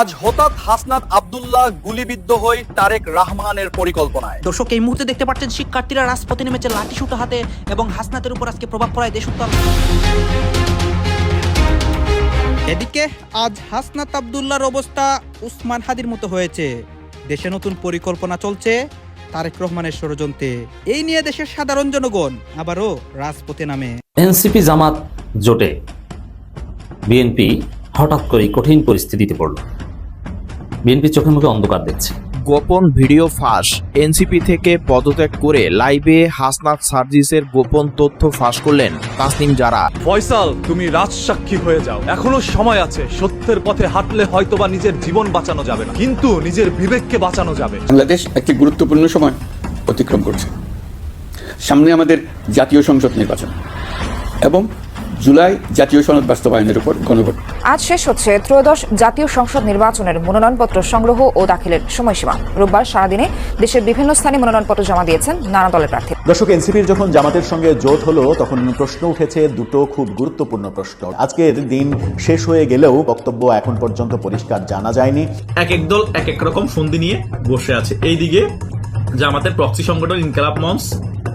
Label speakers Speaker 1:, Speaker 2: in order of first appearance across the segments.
Speaker 1: আজ হঠাৎ হাসনাত আব্দুল্লাহ গুলিবিদ্ধ হয়ে তারেক রহমানের পরিকল্পনায়।
Speaker 2: দর্শক এই মুহূর্তে দেখতে পাচ্ছেন শিক্ষার্থীরা রাজপথে নেমেছে লাঠি সুতো হাতে এবং হাসনাতের উপর আজকে প্রভাব পড়ায় দেশ উত্তাল এদিকে আজ হাসনাত আবদুল্লাহর অবস্থা উসমান হাদির মতো হয়েছে। দেশে নতুন পরিকল্পনা চলছে তারেক রহমানের ষড়যন্ত্রে। এই নিয়ে দেশের সাধারণ জনগণ আবারও রাজপথে নামে।
Speaker 3: এনসিপি জামাত জোটে। বিএনপি হঠাৎ করেই কঠিন পরিস্থিতিতে পড়ল। বিএনপি চোখে মুখে অন্ধকার দেখছে।
Speaker 4: গোপন ভিডিও ফাঁস। এনসিপি থেকে পদত্যাগ করে লাইভে হাসনাত সার্জিসের গোপন তথ্য ফাঁস করলেন তাসনিম জারা।
Speaker 5: ফয়সাল তুমি রাজসাক্ষী হয়ে যাও। এখনও সময় আছে। সত্যের পথে হাঁটলে হয়তোবা নিজের জীবন বাঁচানো যাবে না। কিন্তু নিজের বিবেককে বাঁচানো যাবে।
Speaker 6: বাংলাদেশ একটি গুরুত্বপূর্ণ সময় অতিক্রম করছে। সামনে আমাদের জাতীয় সংসদ নির্বাচন। এবং জুলাই জাতীয় সনদ বাস্তবায়নের উপর গণভোট।
Speaker 7: আজ শেষ হচ্ছে ত্রয়োদশ জাতীয় সংসদ নির্বাচনের মনোনয়নপত্র সংগ্রহ ও দাখিলের সময়সীমা। রোববার সারাদিনে দেশের বিভিন্ন স্থানে মনোনয়নপত্র জমা দিয়েছেন নানা দলের প্রার্থী।
Speaker 8: দর্শক এনসিপির যখন জামাতের সঙ্গে জোট হলো তখন প্রশ্ন উঠেছে দুটো খুব গুরুত্বপূর্ণ প্রশ্ন। আজকের দিন শেষ হয়ে গেলেও বক্তব্য এখন পর্যন্ত পরিষ্কার জানা যায়নি।
Speaker 9: এক এক দল এক এক রকম ফন্দি নিয়ে বসে আছে। এইদিকে জামাতের প্রক্সি সংগঠন ইনকালাব মঞ্চ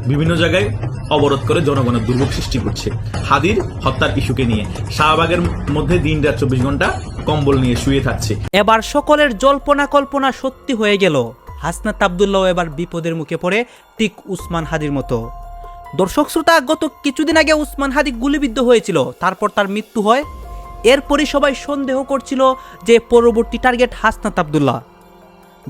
Speaker 9: বিভিন্ন জায়গায় অবরোধ করে জনগণের দুর্ভোগ সৃষ্টি করছে। হাদির হত্যার ইস্যুকে নিয়ে শাহবাগের মধ্যে দিন রাত চব্বিশ ঘণ্টা কম্বল নিয়ে শুয়ে থাকছে।
Speaker 2: এবার সকলের জল্পনা কল্পনা সত্যি হয়ে গেল। হাসনাত আবদুল্লাহ এবার বিপদের মুখে পড়ে ঠিক উসমান হাদির মতো। দর্শক শ্রোতা, গত কিছুদিন আগে উসমান হাদি গুলিবিদ্ধ হয়েছিল, তারপর তার মৃত্যু হয়। এরপরই সবাই সন্দেহ করছিল যে পরবর্তী টার্গেট হাসনাত আবদুল্লাহ।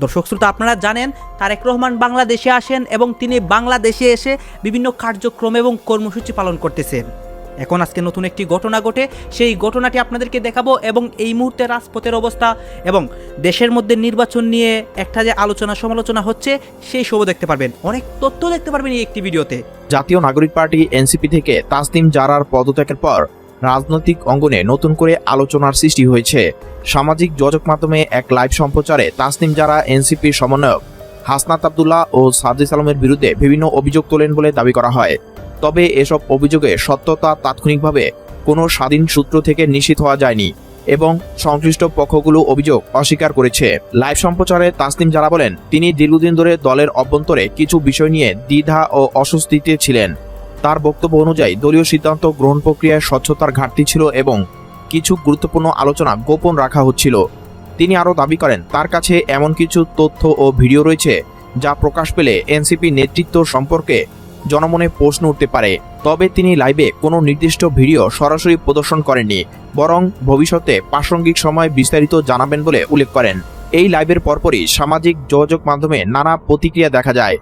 Speaker 2: দর্শক শ্রোতা, আপনারা জানেন, তারেক রহমান বাংলাদেশে আসেন এবং তিনি বাংলাদেশে এসে বিভিন্ন কার্যক্রম এবং কর্মসূচি পালন করতেছেন। এখন আজকে নতুন একটি ঘটনা ঘটে, সেই ঘটনাটি আপনাদেরকে দেখাবো এবং এই মুহূর্তে রাজপথের অবস্থা এবং দেশের মধ্যে নির্বাচন নিয়ে একটা যে আলোচনা সমালোচনা হচ্ছে, সেই সবও দেখতে পারবেন। অনেক তথ্য দেখতে পারবেন এই একটি ভিডিওতে।
Speaker 4: জাতীয় নাগরিক পার্টি এনসিপি থেকে তাসনিম জারার পদত্যাগের পর রাজনৈতিক অঙ্গনে নতুন করে আলোচনার সৃষ্টি হয়েছে। সামাজিক যোগাযোগ মাধ্যমে এক লাইভ সম্প্রচারে তাসনিম জারা, এনসিপির সমন্বয়ক, হাসনাত আবদুল্লাহ ও সাজিস আলমের বিরুদ্ধে বিভিন্ন অভিযোগ তোলেন বলে দাবি করা হয়। তবে এসব অভিযোগে সত্যতা তাৎক্ষণিকভাবে কোনো স্বাধীন সূত্র থেকে নিশ্চিত হওয়া যায়নি এবং সংশ্লিষ্ট পক্ষগুলো অভিযোগ অস্বীকার করেছে। লাইভ সম্প্রচারে তাসনিম জারা বলেন, তিনি দীর্ঘদিন ধরে দলের অভ্যন্তরে কিছু বিষয় নিয়ে দ্বিধা ও অস্বস্তিতে ছিলেন। তার বক্তব্য অনুযায়ী দলীয় সিদ্ধান্ত গ্রহণ প্রক্রিয়ায় স্বচ্ছতার ঘাটতি ছিল এবং কিছু গুরুত্বপূর্ণ আলোচনা গোপন রাখা হচ্ছিল। তিনি আরও দাবি করেন, তার কাছে এমন কিছু তথ্য ও ভিডিও রয়েছে যা প্রকাশ পেলে এনসিপি নেতৃত্ব সম্পর্কে জনমনে প্রশ্ন উঠতে পারে। তবে তিনি লাইভে কোনো নির্দিষ্ট ভিডিও সরাসরি প্রদর্শন করেননি, বরং ভবিষ্যতে প্রাসঙ্গিক সময় বিস্তারিত জানাবেন বলে উল্লেখ করেন। এই লাইভের পরপরই সামাজিক যোগাযোগ মাধ্যমে নানা প্রতিক্রিয়া দেখা যায়।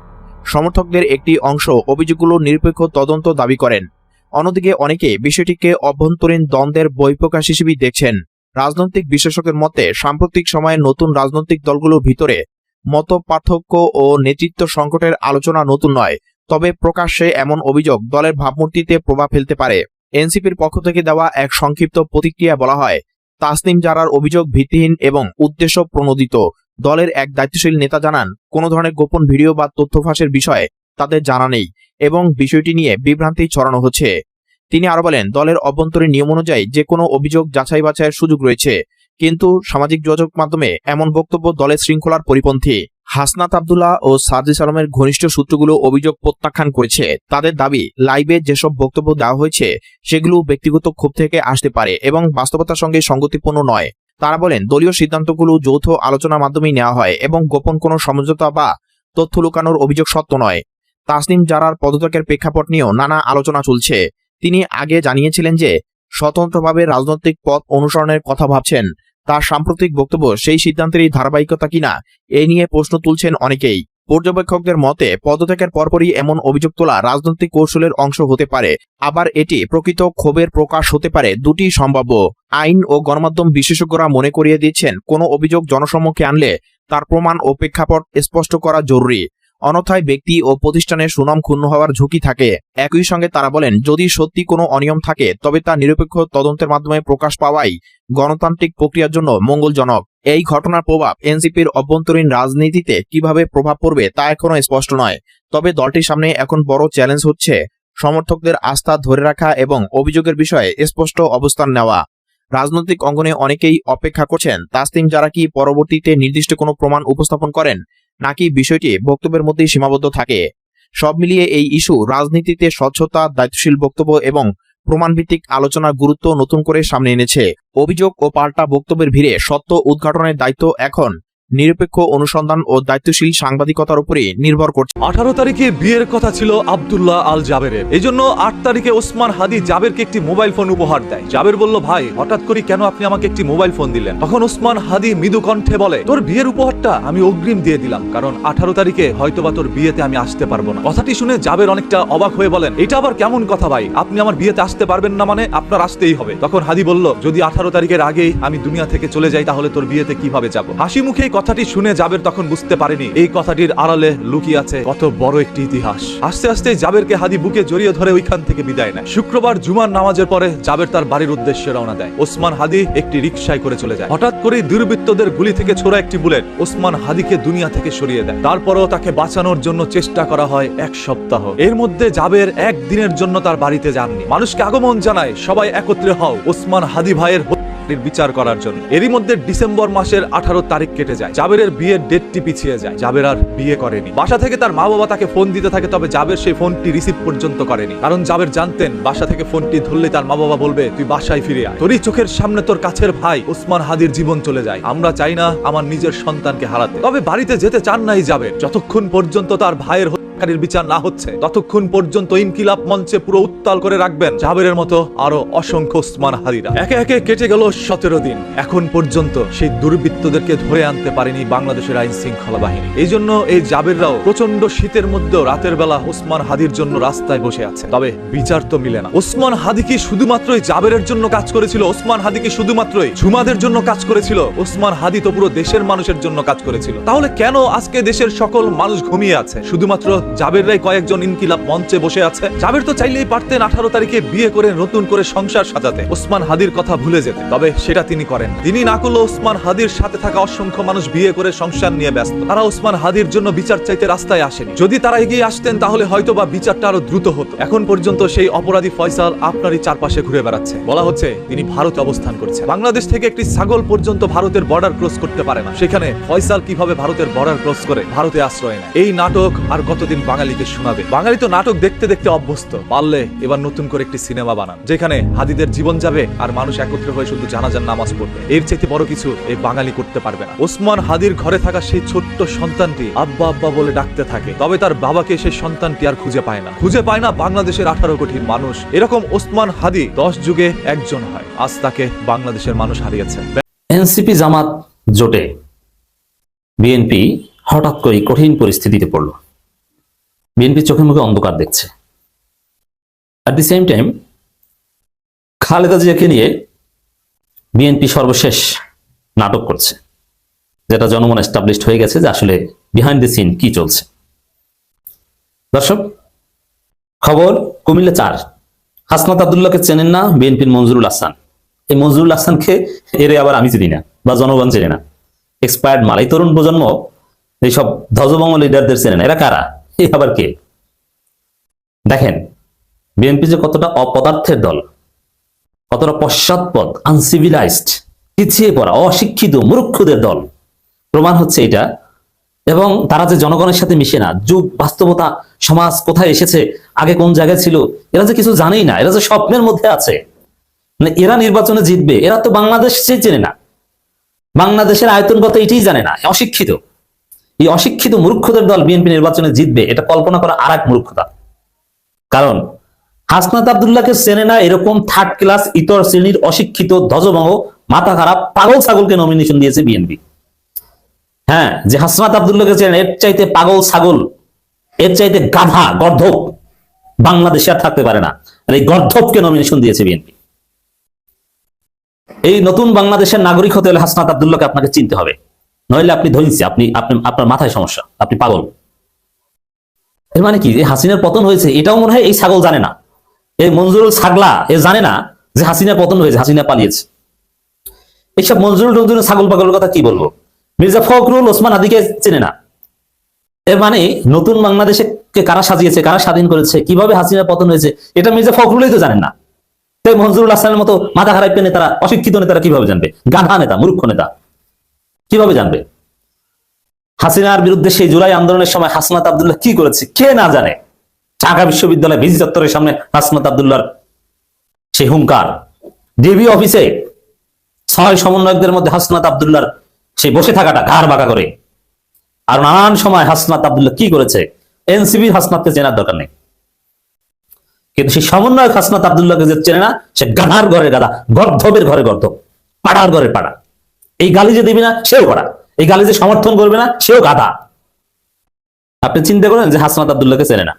Speaker 4: সমর্থকদের একটি অংশ অভিযোগগুলো নিরপেক্ষ তদন্ত দাবি করেন। অন্যদিকে অনেকে বিষয়টিকে অভ্যন্তরীণ দ্বন্দ্বের বহিঃপ্রকাশ হিসেবেই দেখছেন। রাজনৈতিক বিশেষজ্ঞের মতে, সাম্প্রতিক সময়ে নতুন রাজনৈতিক দলগুলোর ভিতরে মত পার্থক্য ও নেতৃত্ব সংকটের আলোচনা নতুন নয়, তবে প্রকাশ্যে এমন অভিযোগ দলের ভাবমূর্তিতে প্রভাব ফেলতে পারে। এনসিপির পক্ষ থেকে দেওয়া এক সংক্ষিপ্ত প্রতিক্রিয়া বলা হয়, তাসনিম জারার অভিযোগ ভিত্তিহীন এবং উদ্দেশ্য প্রণোদিত দলের এক দায়িত্বশীল নেতা জানান, কোনো ধরনের গোপন ভিডিও বা তথ্য ফাঁসের বিষয়ে তাদের জানা নেই এবং বিষয়টি নিয়ে বিভ্রান্তি ছড়ানো হচ্ছে। তিনি আরও বলেন, দলের অভ্যন্তরীণ নিয়ম অনুযায়ী যে কোনো অভিযোগ যাচাই বাছাইয়ের সুযোগ রয়েছে, কিন্তু সামাজিক যোগাযোগ মাধ্যমে এমন বক্তব্য দলের শৃঙ্খলার পরিপন্থী হাসনাত আবদুল্লাহ ও সার্জিস আলমের ঘনিষ্ঠ সূত্রগুলো অভিযোগ প্রত্যাখ্যান করেছে। তাদের দাবি, লাইভে যেসব বক্তব্য দেওয়া হয়েছে, সেগুলো ব্যক্তিগত ক্ষোভ থেকে আসতে পারে এবং বাস্তবতার সঙ্গে সঙ্গতিপূর্ণ নয়। তারা বলেন, দলীয় সিদ্ধান্তগুলো যৌথ আলোচনার মাধ্যমেই নেওয়া হয় এবং গোপন কোনো সমঝোতা বা তথ্য লুকানোর অভিযোগ সত্য নয়। তাসনিম জারার পদত্যাগের প্রেক্ষাপট নিয়েও নানা আলোচনা চলছে। তিনি আগে জানিয়েছিলেন যে, স্বতন্ত্রভাবে রাজনৈতিক পথ অনুসরণের কথা ভাবছেন। তার সাম্প্রতিক বক্তব্য সেই সিদ্ধান্তেরই ধারাবাহিকতা কিনা, এ নিয়ে প্রশ্ন তুলছেন অনেকেই। পর্যবেক্ষকদের মতে, পদত্যাগের পরপরই এমন অভিযোগ তোলা রাজনৈতিক কৌশলের অংশ হতে পারে। আবার এটি প্রকৃত ক্ষোভের প্রকাশ হতে পারে, দুটি সম্ভাব্য। আইন ও গণমাধ্যম বিশেষজ্ঞরা মনে করিয়ে দিচ্ছেন, কোনো অভিযোগ জনসম্মুখে আনলে তার প্রমাণ ও প্রেক্ষাপট স্পষ্ট করা জরুরি। অনথায় ব্যক্তি ও প্রতিষ্ঠানের সুনাম ক্ষুণ্ণ হওয়ার ঝুঁকি থাকে। একই সঙ্গে তারা বলেন, যদি সত্যি কোনো অনিয়ম থাকে, তবে তা নিরপেক্ষ তদন্তের মাধ্যমে প্রকাশ পাওয়াই গণতান্ত্রিক প্রক্রিয়ার জন্য মঙ্গলজনক। এই ঘটনার প্রভাব এনসিপির অভ্যন্তরীণ রাজনীতিতে কীভাবে প্রভাব পড়বে তা এখনও স্পষ্ট নয়। তবে দলটির সামনে এখন বড় চ্যালেঞ্জ হচ্ছে সমর্থকদের আস্থা ধরে রাখা এবং অভিযোগের বিষয়ে স্পষ্ট অবস্থান নেওয়া। রাজনৈতিক অঙ্গনে অনেকেই অপেক্ষা করছেন, তাসনিম যারা কি পরবর্তীতে নির্দিষ্ট কোনো প্রমাণ উপস্থাপন করেন? নাকি বিষয়টি বক্তব্যের মধ্যেই সীমাবদ্ধ থাকে? সব মিলিয়ে এই ইস্যু রাজনীতিতে স্বচ্ছতা, দায়িত্বশীল বক্তব্য এবং প্রমাণভিত্তিক আলোচনার গুরুত্ব নতুন করে সামনে এনেছে। অভিযোগ ও পাল্টা বক্তব্যের ভিড়ে সত্য উদ্ঘাটনের দায়িত্ব এখন নিরপেক্ষ অনুসন্ধান ও দায়িত্বশীল সাংবাদিকতার উপরই নির্ভর করছে।
Speaker 5: আঠারো তারিখে বিয়ের কথা ছিল আব্দুল্লাহ আল জাবেরের এই জন্য আট তারিখে ওসমান হাদি জাবেরকে একটি মোবাইল ফোন উপহার দেয়। জাবের বলল, ভাই, হঠাৎ করে কেন আপনি আমাকে একটি মোবাইল ফোন দিলেন? তখন ওসমান হাদি মৃদু কণ্ঠে বলে, তোর বিয়ের উপহারটা আমি অগ্রিম দিয়ে দিলাম, কারণ আঠারো তারিখে হয়তোবা তোর বিয়েতে আমি আসতে পারব না। কথাটি শুনে জাবের অনেকটা অবাক হয়ে বলেন, এটা আবার কেমন কথা ভাই? আপনি আমার বিয়েতে আসতে পারবেন না মানে আপনার আসতেই হবে। তখন হাদি বলল, যদি আঠারো তারিখের আগেই আমি দুনিয়া থেকে চলে যাই, তাহলে তোর বিয়েতে কীভাবে যাব? হাসি মুখে কথাটি শুনে জাবের তখন বুঝতে পারেনি। এই কথাটির আড়ালে লুকিয়ে আছে কত বড় একটি ইতিহাস। আস্তে আস্তে জাবেরকে হাদি বুকে জড়িয়ে ধরে ওইখান থেকে বিদায় নেয়। শুক্রবার জুমার নামাজের পরে জাবের তার বাড়ির উদ্দেশ্যে রওনা দেয়। ওসমান হাদি একটি রিকশায় করে চলে যায়। হঠাৎ করেই দুর্বৃত্তদের গুলি থেকে ছোড়া একটি বুলেট ওসমান হাদিকে দুনিয়া থেকে সরিয়ে দেয়। তারপরও তাকে বাঁচানোর জন্য চেষ্টা করা হয় এক সপ্তাহ। এর মধ্যে জাবের একদিনের জন্য তার বাড়িতে যাননি। মানুষকে আগমন জানায়, সবাই একত্রে হও, ওসমান হাদি ভাইয়ের হত্যার বিচার করার জন্য। এরই মধ্যে ডিসেম্বর মাসের আঠারো তারিখ কেটে যায়। জাবেরের বিয়ের ডেটটি পিছিয়ে যায়। জাবের আর বিয়ে করেনি। বাসা থেকে তার মা বাবা তাকে ফোন দিতে থাকে, তবে জাবের সেই ফোনটি রিসিভ পর্যন্ত করেনি। কারণ জাবের জানতেন, বাসা থেকে ফোনটি ধরলে তার মা বাবা বলবে, তুই বাসায় ফিরে আয়। তোরই চোখের সামনে তোর কাছের ভাই ওসমান হাদির জীবন চলে যায়। আমরা চাই না আমার নিজের সন্তানকে হারাতে। তবে বাড়িতে যেতে চান নাই যাবে যতক্ষণ পর্যন্ত তার ভাইয়ের হত্যাকারীর বিচার না হচ্ছে। ততক্ষণ পর্যন্ত ইনকিলাব মঞ্চে পুরো উত্তাল করে রাখবেন জাবেরের মতো আরও অসংখ্য ওসমান হাদিরা। একে একে কেটে গেল সতেরো দিন। এখন পর্যন্ত সেই দুর্বৃত্তদেরকে ধরে আনতে পারেনি বাংলাদেশের আইন শৃঙ্খলা বাহিনী। এই জন্য এই জাবেররাও প্রচণ্ড শীতের মধ্যেও রাতের বেলা ওসমান হাদির জন্য রাস্তায় বসে আছে। তবে বিচার তো মিলে না। ওসমান হাদি কি শুধুমাত্রই জাবেরের জন্য কাজ করেছিল? ওসমান হাদি কি শুধুমাত্রই ঝুমাদের জন্য কাজ করেছিল? ওসমান হাদি তো পুরো দেশের মানুষের জন্য কাজ করেছিল। তাহলে কেন আজকে দেশের সকল মানুষ ঘুমিয়ে আছে? শুধুমাত্র জাবেররাই কয়েকজন ইনকিলাব মঞ্চে বসে আছে। জাবের তো চাইলেই পারতেন আঠারো তারিখে বিয়ে করে নতুন করে সংসার সাজাতে। ওসমান হাদির কথা ভুলে যেতে। তবে সেটা তিনি করেন। তিনি না করলে ওসমান হাদির সাথে থাকা অসংখ্য মানুষ বিয়ে করে সংসার নিয়ে ব্যস্ত। তারা ওসমান হাদির জন্য বিচার চাইতে রাস্তায় আসেনি। যদি তারা এগিয়ে আসতেন, তাহলে হয়তো বা বিচারটা আরও দ্রুত হতো। এখন পর্যন্ত সেই অপরাধী ফয়সাল আপনারই চারপাশে ঘুরে বেড়াচ্ছে। বলা হচ্ছে, তিনি ভারতে অবস্থান করছে বাংলাদেশ থেকে একটি ছাগল পর্যন্ত ভারতের বর্ডার ক্রস করতে পারে না। সেখানে ফয়সাল কীভাবে ভারতের বর্ডার ক্রস করে ভারতে আশ্রয় নেয়? এই নাটক আর কতদিন বাঙালিকে শোনাবে। বাঙালি তো নাটক দেখতে দেখতে অভ্যস্ত। পারলে এবার নতুন করে একটি সিনেমা বানান, যেখানে হাদিদের জীবন যাবে আর মানুষ একত্রে হয়ে শুধু জানাজার নামাজ পড়বে। এর চাইতে বড় কিছু এই বাঙালি করতে পারবে না। ওসমান হাদির ঘরে থাকা সেই ছোট্ট সন্তানটি আব্বা আব্বা বলে ডাকতে থাকে, তবে তার বাবাকে সেই সন্তানটি আর খুঁজে পায় না। খুঁজে পায় না বাংলাদেশের আঠারো কোটির মানুষ। এরকম ওসমান হাদি দশ যুগে একজন হয়। আজ তাকে বাংলাদেশের মানুষ হারিয়েছে।
Speaker 3: এনসিপি জামাত জোটে। বিএনপি হঠাৎ করেই কঠিন পরিস্থিতিতে পড়ল। বিএনপি চোখে মুখে অন্ধকার দেখছে। At the same time Khaleda জিয়াকে নিয়ে বিএনপি সর্বশেষ নাটক করছে, যেটা জনমন এস্টাবলিশড হয়ে গেছে যে আসলে বিহাইন্ড দ্য সিন কি চলছে। দর্শক, খবর কুমিল্লা চার। হাসনাত আবদুল্লাহকে চেনেন না বিএনপির মঞ্জুরুল হাসান এই মঞ্জুরুল হাসানকে এরে আবার আমি চিনি না বা জনগণ চেনে না। এক্সপায়ার্ড মাল এই তরুণ প্রজন্ম, এইসব ধ্বজবঙ্গ লিডারদের চেনে না। এরা কারা? এই আবার কে? দেখেন, বিএনপি যে কতটা অপদার্থের দল, কতটা পশ্চাৎপদ আনসিভিলাইজড পিছিয়ে পড়া, অশিক্ষিত, মূর্খদের দল। প্রমাণ হচ্ছে এটা। এবং তারা যে জনগণের সাথে মিশে না, যুগ, বাস্তবতা, সমাজ কোথায় এসেছে, আগে কোন জায়গায় ছিল, এরা যে কিছু জানেই না, এরা যে স্বপ্নের মধ্যে আছে। মানে এরা নির্বাচনে জিতবে, এরা তো বাংলাদেশ চেনে না। বাংলাদেশের আয়তন কত এটাই জানে না, অশিক্ষিত। এই অশিক্ষিত মূর্খদের দল বিএনপি নির্বাচনে জিতবে, এটা কল্পনা করা আর এক মূর্খতা। কারণ হাসনাত আবদুল্লাহকে চেনে না এরকম থার্ড ক্লাস ইতর শ্রেণির অশিক্ষিত ধ্বজভঙ্গ মাথা খারাপ পাগল ছাগলকে নমিনেশন দিয়েছে বিএনপি। হ্যাঁ যে হাসনাত আবদুল্লাহকে চেনেন এর চাইতে পাগল ছাগল, এর চাইতে গাধা গর্ধপ বাংলাদেশে আর থাকতে পারে না। এই গর্ধপকে নমিনেশন দিয়েছে বিএনপি। এই নতুন বাংলাদেশের নাগরিক হতে হলে হাসনাত আবদুল্লাহকে আপনাকে চিনতে হবে। নইলে আপনি ধরিছি, আপনি আপনি, আপনার মাথায় সমস্যা, আপনি পাগল। এর মানে কি? যে হাসিনার পতন হয়েছে, এটাও মনে হয় এই ছাগল জানে না। এই মঞ্জুরুল ছাগলা, এ জানে না যে হাসিনার পতন হয়েছে, হাসিনা পালিয়েছে। এইসব মঞ্জুরুল টঞ্জুরুল ছাগল পাগলের কথা কি বলব? মির্জা ফখরুল, ওসমান আদিকে চেনে না। এর মানে নতুন বাংলাদেশে কে কারা সাজিয়েছে, কারা স্বাধীন করেছে, কীভাবে হাসিনার পতন হয়েছে, এটা মির্জা ফখরুলই তো জানেন না। তাই মঞ্জুরুল হাসানের মতো মাথা খারাপ নেতারা অশিক্ষিত নেতারা কীভাবে জানবে? গাধা নেতা, মূর্খ নেতা। কীভাবে জানবে? হাসিনার বিরুদ্ধে সেই জুলাই আন্দোলনের সময় হাসনাত আবদুল্লাহ কি করেছে, কে না জানে? ঢাকা বিশ্ববিদ্যালয় ভিজি চত্বরের সামনে হাসনাত আবদুল্লাহর সেই হুঙ্কার। ডিবি অফিসে ছয় সমন্বয়কদের মধ্যে হাসনাত আবদুল্লাহর সেই বসে থাকাটা ঘাড় বাঁকা করে। আর নানান সময় হাসনাত আবদুল্লাহ কি করেছে এনসিবির হাসনাতকে চেনার দরকার নেই। কিন্তু সেই সমন্বয়ক হাসনাত আবদুল্লাহকে যে চেনে না, সে গাধার ঘরে গাধা, গর্ধবের ঘরে গর্ধব, পাড়ার ঘরে পাড়া। এই গালি যে দিবি না, সেও করা এই গালি যে সমর্থন করবে না, সেও গাধা। আপনি চিন্তা করেন যে হাসনাত আবদুল্লাহকে চেনে না।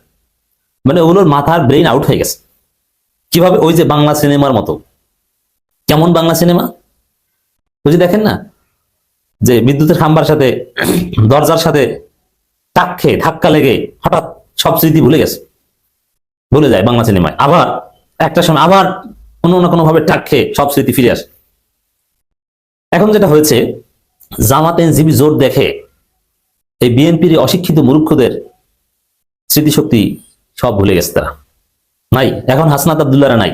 Speaker 3: মানে ওগুলোর মাথার ব্রেইন আউট হয়ে গেছে। কীভাবে ওই যে বাংলা সিনেমার মতো? কেমন বাংলা সিনেমা? যে দেখেন না? যে বিদ্যুতের খাম্বার সাথে, দরজার সাথে টাক খেয়ে, ধাক্কা লেগে হঠাৎ সব স্মৃতি ভুলে গেছে। ভুলে যায় বাংলা সিনেমায়। আবার একটা সময় আবার কোনো না কোনো ভাবে টাক খেয়ে সব স্মৃতি ফিরে আসে। এখন যেটা হয়েছে, জামাত এনজিবি জোর দেখে এই বিএনপির অশিক্ষিত মূর্খদের স্মৃতিশক্তি সব ভুলে গেছে তারা। নাই, এখন হাসনাত আবদুল্লাহরা নাই।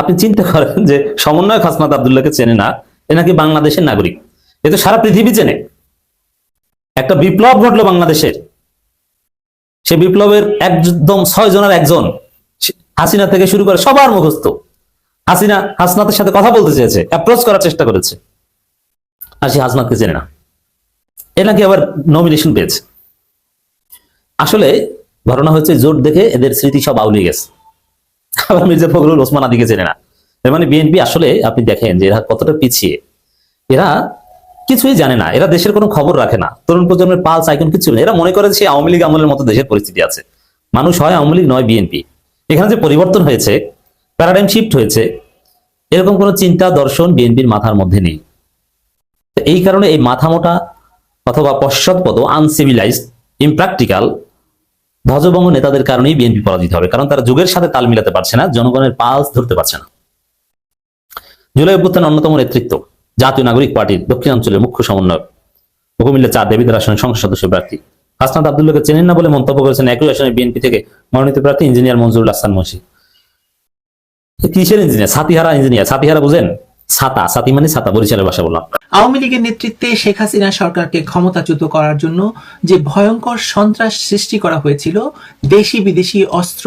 Speaker 3: আপনি চিন্তা করেন যে সমন্বয়ক হাসনাত আবদুল্লাহকে চেনে না, এ নাকি বাংলাদেশের নাগরিক। এ তো সারা পৃথিবী চেনে। একটা বিপ্লব ঘটলো বাংলাদেশের। সে বিপ্লবের একদম ছয় জনের একজন, হাসিনা থেকে শুরু করে সবার মুখস্থ। হাসিনা হাসনাতের সাথে কথা বলতে চেয়েছে অ্যাপ্রোচ করার চেষ্টা করেছে। আর সে হাসনাতকে চেনে না। এ নাকি আবার নমিনেশন পেয়েছে। আসলে ঘটনা হচ্ছে জোট দেখে এদের স্মৃতি সব আউলিয়ে গেছে। আবার মির্জা ফখরুল ওসমান আদিকে চেনে না। এর মানে বিএনপি আসলে, আপনি দেখেন যে এরা কতটা পিছিয়ে। এরা কিছুই জানে না, এরা দেশের কোনো খবর রাখে না। তরুণ প্রজন্মের পাল সাইকন কিছু নেই। এরা মনে করে যে আওয়ামী লীগ আমলের মতো দেশের পরিস্থিতি আছে। মানুষ হয় আওয়ামী লীগ, নয় বিএনপি। এখানে যে পরিবর্তন হয়েছে প্যারাডাইম শিফট হয়েছে। এরকম কোনো চিন্তা, দর্শন বিএনপির মাথার মধ্যে নেই। এই কারণে এই মাথা মোটা অথবা পশ্চাৎপদ আনসিভিলাইজড ইমপ্র্যাকটিক্যাল ধ্বজবঙ্গ নেতাদের কারণেই বিএনপি পরাজিত হবে। কারণ তারা যুগের সাথে তাল মিলাতে পারছে না, জনগণের পালস ধরতে পারছে না। জুলাই অভ্যুত্থানের অন্যতম নেতৃত্ব, জাতীয় নাগরিক পার্টির দক্ষিণাঞ্চলের মুখ্য সমন্বয়ক কুমিল্লা চার দেবীদের আসনের সংসদ সদস্য প্রার্থী। হাসনাত আবদুল্লাহকে চেনেন না বলে মন্তব্য করেছেন একই আসনে বিএনপি থেকে মনোনীত প্রার্থী ইঞ্জিনিয়ার মঞ্জুরুল হাসান মুন্সি। কিসের ইঞ্জিনিয়ার সাতিহারা ইঞ্জিনিয়ার সাতিহারা বুঝেন? ছাতা সাতি মানে ছাতা বরিশালের ভাষা বললাম।
Speaker 10: আওয়ামী লীগের নেতৃত্বে শেখ হাসিনা সরকারকে ক্ষমতাচ্যুত করার জন্য যে ভয়ঙ্কর সন্ত্রাস সৃষ্টি করা হয়েছিল, দেশি বিদেশি অস্ত্র,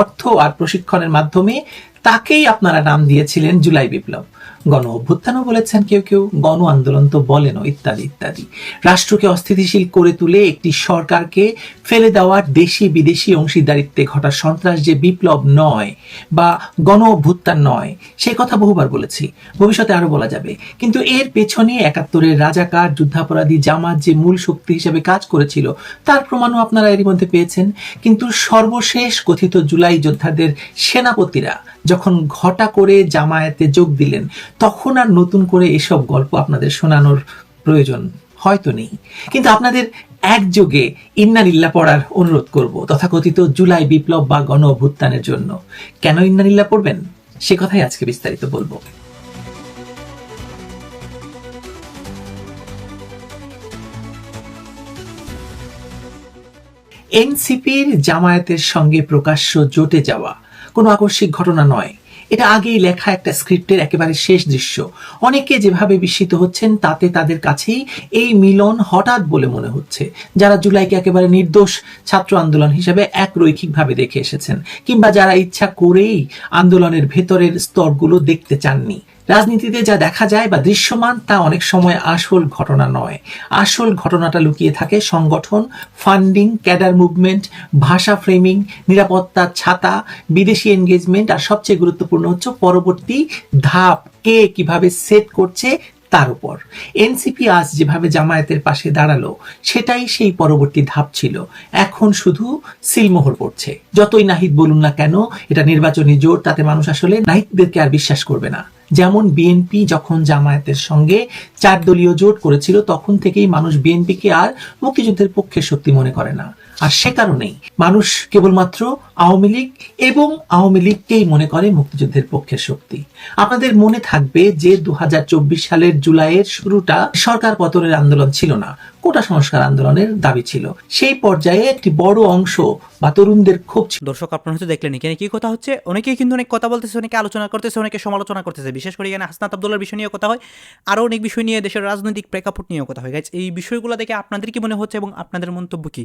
Speaker 10: অর্থ আর প্রশিক্ষণের মাধ্যমে, তাকেই আপনারা নাম দিয়েছিলেন জুলাই বিপ্লব। গণ অভ্যুত্থানও বলেছেন কেউ কেউ, গণ আন্দোলন তো বলেনও, ইত্যাদি ইত্যাদি। রাষ্ট্রকে অস্থিতিশীল করে তুলে একটি সরকারকে ফেলে দেওয়ার দেশি বিদেশি অংশীদারিত্বে ঘটা সন্ত্রাস যে বিপ্লব নয় বা গণ অভ্যুত্থান নয়, সে কথা বহুবার বলেছি, ভবিষ্যতে আরও বলা যাবে। কিন্তু এর পেছনে একাত্তরের রাজাকার, যুদ্ধাপরাধী জামাত যে মূল শক্তি হিসেবে কাজ করেছিল, তার প্রমাণও আপনারা এরই মধ্যে পেয়েছেন। কিন্তু সর্বশেষ কথিত জুলাই যোদ্ধাদের সেনাপতিরা যখন ঘটা করে জামায়াতে যোগ দিলেন তখন আর নতুন করে এসব গল্প আপনাদের শোনানোর প্রয়োজন হয়তো নেই। কিন্তু আপনাদের একযোগে ইন্নানিল্লা পড়ার অনুরোধ করব, তথাকথিত জুলাই বিপ্লব বা গণ অভ্যুত্থানের জন্য। কেন ইন্নানিল্লা পড়বেন? সে কথাই আজকে বিস্তারিত বলব। এনসিপির জামায়াতের সঙ্গে প্রকাশ্য জোটে যাওয়া কোনো আকস্মিক ঘটনা নয়। এটা আগেই লেখা একটা স্ক্রিপ্টের একেবারে শেষ দৃশ্য। অনেকে যেভাবে বিস্মিত হচ্ছেন, তাতে তাদের কাছেই এই মিলন হঠাৎ বলে মনে হচ্ছে, যারা জুলাইকে একেবারে নির্দোষ ছাত্র আন্দোলন হিসেবে এক রৈখিকভাবে দেখে এসেছেন, কিংবা যারা ইচ্ছা করেই আন্দোলনের ভেতরের স্তরগুলো দেখতে চাননি। রাজনীতিতে যা দেখা যায় বা দৃশ্যমান, তা অনেক সময় আসল ঘটনা নয়। আসল ঘটনাটা লুকিয়ে থাকে সংগঠন, ফান্ডিং, ক্যাডার মুভমেন্ট, ভাষা ফ্রেমিং নিরাপত্তা ছাতা, বিদেশি এনগেজমেন্ট আর সবচেয়ে গুরুত্বপূর্ণ হচ্ছে পরবর্তী ধাপ, কে কীভাবে সেট করছে তার উপর। এনসিপি আজ যেভাবে জামায়াতের পাশে দাঁড়াল, সেটাই সেই পরবর্তী ধাপ ছিল। এখন শুধু সিলমোহর পড়ছে। যতই নাহিদ বলুন না কেন, এটা নির্বাচনী জোট, তাতে মানুষ আসলে নাহিদদেরকে আর বিশ্বাস করবে না। যেমন বিএনপি যখন জামায়াতের সঙ্গে চার দলীয় জোট করেছিল, তখন থেকেই মানুষ বিএনপিকে আর মুক্তিযুদ্ধের পক্ষে শক্তি মনে করে না। আর সে কারণেই মানুষ কেবলমাত্র আওয়ামী লীগ এবং আওয়ামী লীগকেই মনে করে মুক্তিযুদ্ধের পক্ষের শক্তি। আপনাদের মনে থাকবে যে দু সালের জুলাইয়ের শুরুটা সরকার পতনের আন্দোলন ছিল না, কোটা সংস্কার আন্দোলনের দাবি ছিল। সেই পর্যায়ে একটি বড় অংশ বা তরুণদের ক্ষোভ ছিল।
Speaker 2: দর্শক, আপনারা হয়তো দেখলেন এখানে কি কথা হচ্ছে। অনেকেই কিন্তু অনেক কথা বলতেছে, অনেকে আলোচনা করতেছে, অনেকে সমালোচনা করতেছে। বিশেষ করে এখানে হাসনাত আব্দুল্লার বিষয় নিয়ে কথা হয়। আরও অনেক বিষয় নিয়ে দেশের রাজনৈতিক প্রেক্ষাপট নিয়েও কথা হয়। গাইজ এই বিষয়গুলো দেখে আপনাদের কি মনে হচ্ছে এবং আপনাদের মন্তব্য কি?